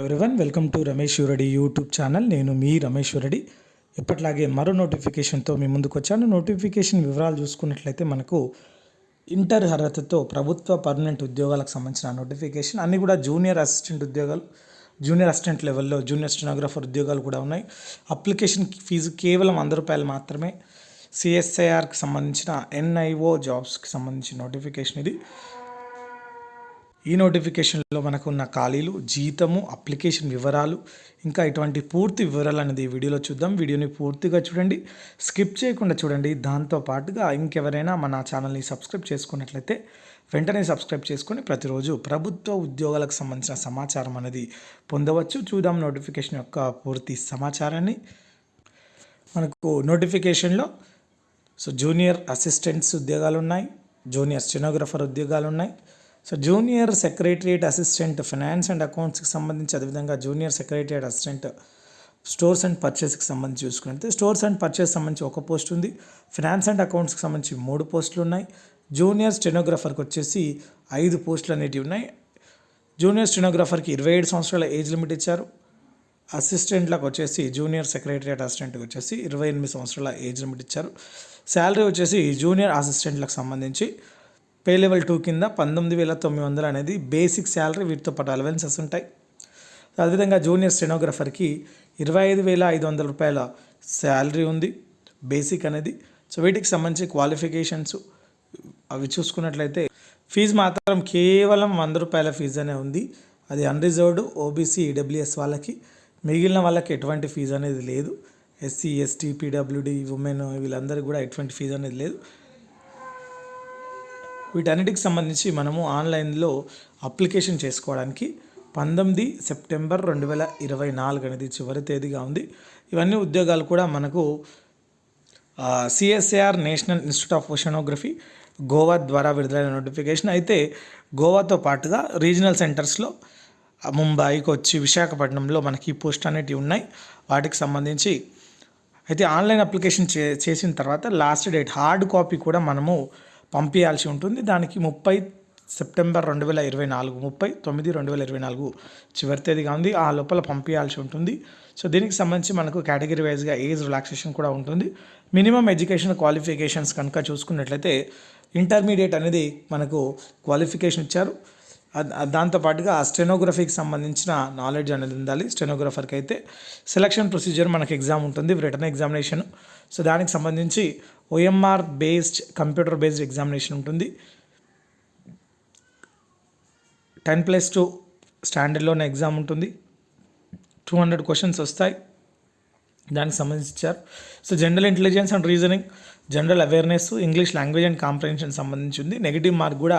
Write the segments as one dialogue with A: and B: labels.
A: Everyone welcome to Ramesh YouTube channel నేను మీ రమేష్ ఎప్పట్లాగే మరో నోటిఫికేషన్తో మీ ముందుకు వచ్చాను. నోటిఫికేషన్ వివరాలు చూసుకున్నట్లయితే మనకు ఇంటర్ అర్హతతో ప్రభుత్వ పర్మనెంట్ ఉద్యోగాలకు సంబంధించిన నోటిఫికేషన్ అన్నీ కూడా జూనియర్ అసిస్టెంట్ ఉద్యోగాలు జూనియర్ అసిస్టెంట్ లెవెల్లో జూనియర్ స్టెనోగ్రాఫర్ ఉద్యోగాలు కూడా ఉన్నాయి. అప్లికేషన్ ఫీజు కేవలం వంద రూపాయలు మాత్రమే. సిఎస్ఐఆర్కి సంబంధించిన ఎన్ఐఓ జాబ్స్కి సంబంధించిన నోటిఫికేషన్ ఇది. ఈ నోటిఫికేషన్లో మనకున్న ఖాళీలు జీతము అప్లికేషన్ వివరాలు ఇంకా ఇటువంటి పూర్తి వివరాలు అనేది ఈ వీడియోలో చూద్దాం. వీడియోని పూర్తిగా చూడండి. స్కిప్ చేయకుండా చూడండి. దాంతో పాటుగా ఇంకెవరైనా మన ఛానల్ని సబ్స్క్రైబ్ చేసుకున్నట్లయితే వెంటనే సబ్స్క్రైబ్ చేసుకొని ప్రతిరోజు ప్రభుత్వ ఉద్యోగాలకు సంబంధించిన సమాచారం అనేది పొందవచ్చు. చూద్దాం నోటిఫికేషన్ యొక్క పూర్తి సమాచారాన్ని. మనకు నోటిఫికేషన్లో సో జూనియర్ అసిస్టెంట్స్ ఉద్యోగాలు ఉన్నాయి జూనియర్ స్టెనోగ్రఫర్ ఉద్యోగాలు ఉన్నాయి so junior secretariat assistant finance and అకౌంట్స్కి సంబంధించి అదేవిధంగా junior secretariat assistant stores and పర్చేస్కి సంబంధించి చూసుకుంటే స్టోర్స్ అండ్ పర్చేస్ సంబంధించి ఒక పోస్ట్ ఉంది. ఫినాన్స్ అండ్ అకౌంట్స్కి సంబంధించి మూడు పోస్టులు ఉన్నాయి. జూనియర్ స్టెనోగ్రఫర్కి వచ్చేసి ఐదు పోస్టులు అనేటివి ఉన్నాయి. జూనియర్ స్టెనోగ్రఫర్కి ఇరవై ఏడు సంవత్సరాల ఏజ్ లిమిట్ ఇచ్చారు. అసిస్టెంట్లకు వచ్చేసి జూనియర్ సెక్రటరియట్ అసిస్టెంట్కి వచ్చేసి ఇరవై ఎనిమిది సంవత్సరాల ఏజ్ లిమిట్ ఇచ్చారు. శాలరీ వచ్చేసి జూనియర్ అసిస్టెంట్లకు సంబంధించి పే లెవెల్ టూ కింద పంతొమ్మిది వేల తొమ్మిది వందలు అనేది బేసిక్ శాలరీ వీటితో పాటు అలవెన్సెస్ ఉంటాయి. అదేవిధంగా జూనియర్ స్టెనోగ్రఫర్కి ఇరవై ఐదు వేల ఐదు వందల రూపాయల శాలరీ ఉంది బేసిక్ అనేది. సో వీటికి సంబంధించి క్వాలిఫికేషన్స్ అవి చూసుకున్నట్లయితే ఫీజు మాత్రం కేవలం వంద రూపాయల ఫీజు అనే ఉంది. అది అన్రిజర్వ్డ్ ఓబీసీ ఈడబ్ల్యూఎస్ వాళ్ళకి. మిగిలిన వాళ్ళకి ఎటువంటి ఫీజు అనేది లేదు. ఎస్సీ ఎస్టీ పీడబ్ల్యూడి ఉమెన్ వీళ్ళందరికీ కూడా ఎటువంటి ఫీజు అనేది లేదు. వీటన్నిటికి సంబంధించి మనము ఆన్లైన్లో అప్లికేషన్ చేసుకోవడానికి పంతొమ్మిది సెప్టెంబర్ రెండు వేల ఇరవై నాలుగు అనేది చివరి తేదీగా ఉంది. ఇవన్నీ ఉద్యోగాలు కూడా మనకు CSAR national institute of oceanography Goa ద్వారా విడుదలైన నోటిఫికేషన్. అయితే గోవాతో పాటుగా రీజనల్ సెంటర్స్లో ముంబై కొచ్చి విశాఖపట్నంలో మనకి ఈ పోస్ట్ అనేటివి ఉన్నాయి. వాటికి సంబంధించి అయితే ఆన్లైన్ అప్లికేషన్ చే చేసిన తర్వాత లాస్ట్ డేట్ హార్డ్ కాపీ కూడా మనము పంపించాల్సి ఉంటుంది. దానికి ముప్పై సెప్టెంబర్ రెండు వేల ఇరవై నాలుగు ముప్పై తొమ్మిది రెండు వేల ఇరవై నాలుగు చివరి తేదీగా ఉంది. ఆ లోపల పంపించాల్సి ఉంటుంది. సో దీనికి సంబంధించి మనకు కేటగిరీ వైజ్గా ఏజ్ రిలాక్సేషన్ కూడా ఉంటుంది. మినిమం ఎడ్యుకేషన్ క్వాలిఫికేషన్స్ కనుక చూసుకున్నట్లయితే ఇంటర్మీడియట్ అనేది మనకు క్వాలిఫికేషన్ ఇచ్చారు. దాంతోపాటుగా స్టెనోగ్రఫీకి సంబంధించిన నాలెడ్జ్ అనేది ఉండాలి. స్టెనోగ్రఫర్కి అయితే సెలక్షన్ ప్రొసీజర్ మనకి ఎగ్జామ్ ఉంటుంది రిటర్న్ ఎగ్జామినేషన్ సో దానికి సంబంధించి OMR based computer based examination ఉంటుంది. టెన్ ప్లస్ టూ స్టాండర్డ్లోనే ఎగ్జామ్ ఉంటుంది. టూ హండ్రెడ్ క్వశ్చన్స్ వస్తాయి. దానికి సంబంధించి ఇచ్చారు. So general intelligence and reasoning general awareness English language and comprehension సంబంధించి ఉంది. నెగిటివ్ మార్క్ కూడా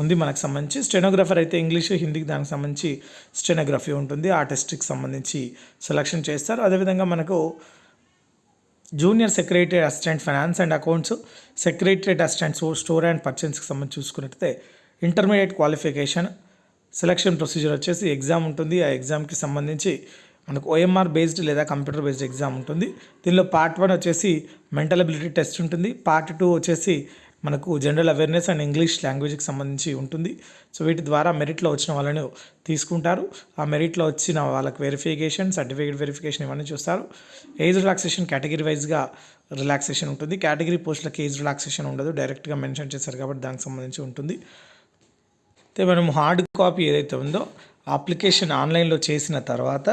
A: ఉంది మనకు సంబంధించి. స్టెనోగ్రఫర్ అయితే ఇంగ్లీష్ హిందీకి దానికి సంబంధించి స్టెనోగ్రఫీ ఉంటుంది. ఆ టెస్ట్కి సంబంధించి సెలక్షన్ చేస్తారు. అదేవిధంగా మనకు junior secretary assistant finance and accounts secretariat assistant store and పర్చేన్స్కి సంబంధించి చూసుకున్నట్టయితే ఇంటర్మీడియట్ క్వాలిఫికేషన్ సెలక్షన్ ప్రొసీజర్ వచ్చేసి ఎగ్జామ్ ఉంటుంది. ఆ ఎగ్జామ్కి సంబంధించి మనకు ఓఎంఆర్ బేస్డ్ లేదా కంప్యూటర్ బేస్డ్ ఎగ్జామ్ ఉంటుంది. దీనిలో పార్ట్ వన్ వచ్చేసి మెంటల్ అబిలిటీ టెస్ట్ ఉంటుంది. పార్ట్ టూ వచ్చేసి మనకు జనరల్ అవేర్నెస్ అండ్ ఇంగ్లీష్ లాంగ్వేజ్కి సంబంధించి ఉంటుంది. సో వీటి ద్వారా మెరిట్లో వచ్చిన వాళ్ళని తీసుకుంటారు. ఆ మెరిట్లో వచ్చిన వాళ్ళకి వెరిఫికేషన్ సర్టిఫికేట్ వెరిఫికేషన్ ఇవన్నీ చూస్తారు. ఏజ్ రిలాక్సేషన్ కేటగిరీ వైజ్గా రిలాక్సేషన్ ఉంటుంది. కేటగిరీ పోస్టులకి ఏజ్ రిలాక్సేషన్ ఉండదు. డైరెక్ట్గా మెన్షన్ చేశారు కాబట్టి దానికి సంబంధించి ఉంటుంది. అయితే మనం హార్డ్ కాపీ ఏదైతే ఉందో అప్లికేషన్ ఆన్లైన్లో చేసిన తర్వాత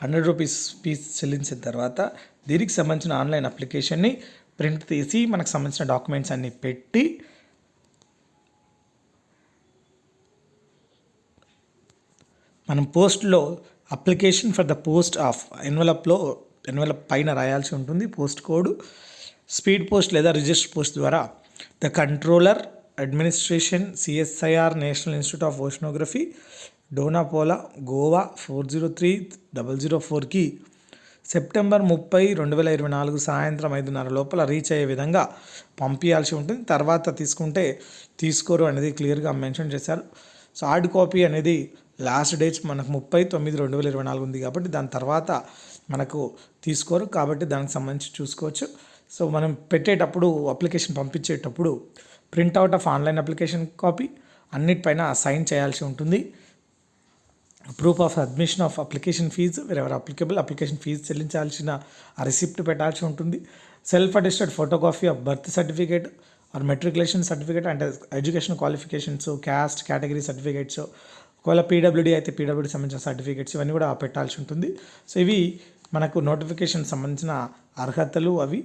A: హండ్రెడ్ రూపీస్ ఫీజ్ చెల్లించిన తర్వాత దీనికి సంబంధించిన ఆన్లైన్ అప్లికేషన్ని ప్రింట్ తీసి మనకు సంబంధించిన డాక్యుమెంట్స్ అన్నీ పెట్టి మనం పోస్ట్లో application for the post of ఎన్వలప్లో envelope పైన రాయాల్సి ఉంటుంది పోస్ట్ కోడ్. స్పీడ్ పోస్ట్ లేదా రిజిస్టర్ పోస్ట్ ద్వారా the controller administration CSIR national institute of oceanography Donapaula Goa four zero three double zero ఫోర్కి సెప్టెంబర్ ముప్పై రెండు వేల ఇరవై నాలుగు సాయంత్రం ఐదున్నర లోపల రీచ్ అయ్యే విధంగా పంపించాల్సి ఉంటుంది. తర్వాత తీసుకుంటే తీసుకోరు అనేది క్లియర్గా మెన్షన్ చేశారు. సో హార్డ్ కాపీ అనేది లాస్ట్ డేట్స్ మనకు ముప్పై తొమ్మిది రెండు వేల ఇరవై నాలుగు ఉంది కాబట్టి దాని తర్వాత మనకు తీసుకోరు. కాబట్టి దానికి సంబంధించి చూసుకోవచ్చు. సో మనం పెట్టేటప్పుడు application పంపించేటప్పుడు printout of online application copy అన్నిటిపైన sign చేయాల్సి ఉంటుంది. Proof of admission of application fee ఎవరు అప్లికబుల్ అప్లికేషన్ ఫీజు చెల్లించాల్సిన రిసిప్ట్ పెట్టాల్సి ఉంటుంది. Self attested photography of birth certificate or matriculation certificate అంటే education qualifications caste category certificates ఒకవేళ PWD అయితే PWD సంబంధించిన సర్టిఫికేట్స్ ఇవన్నీ కూడా పెట్టాల్సి ఉంటుంది. సో ఇవి మనకు నోటిఫికేషన్ సంబంధించిన అర్హతలు అవి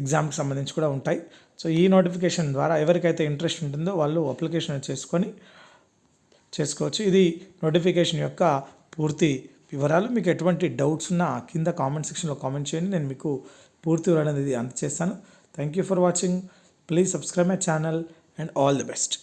A: ఎగ్జామ్కి సంబంధించి కూడా ఉంటాయి. సో ఈ నోటిఫికేషన్ ద్వారా ఎవరికైతే ఇంట్రెస్ట్ ఉంటుందో వాళ్ళు అప్లికేషన్ చేసుకొని చేసుకోవచ్చు. ఇది నోటిఫికేషన్ యొక్క పూర్తి వివరాలు. మీకు ఎటువంటి డౌట్స్ ఉన్నా కింద కామెంట్ సెక్షన్లో కామెంట్ చేయండి. నేను మీకు పూర్తి వివరాలు అనేది అందచేస్తాను. Thank you for watching please subscribe my channel and all the best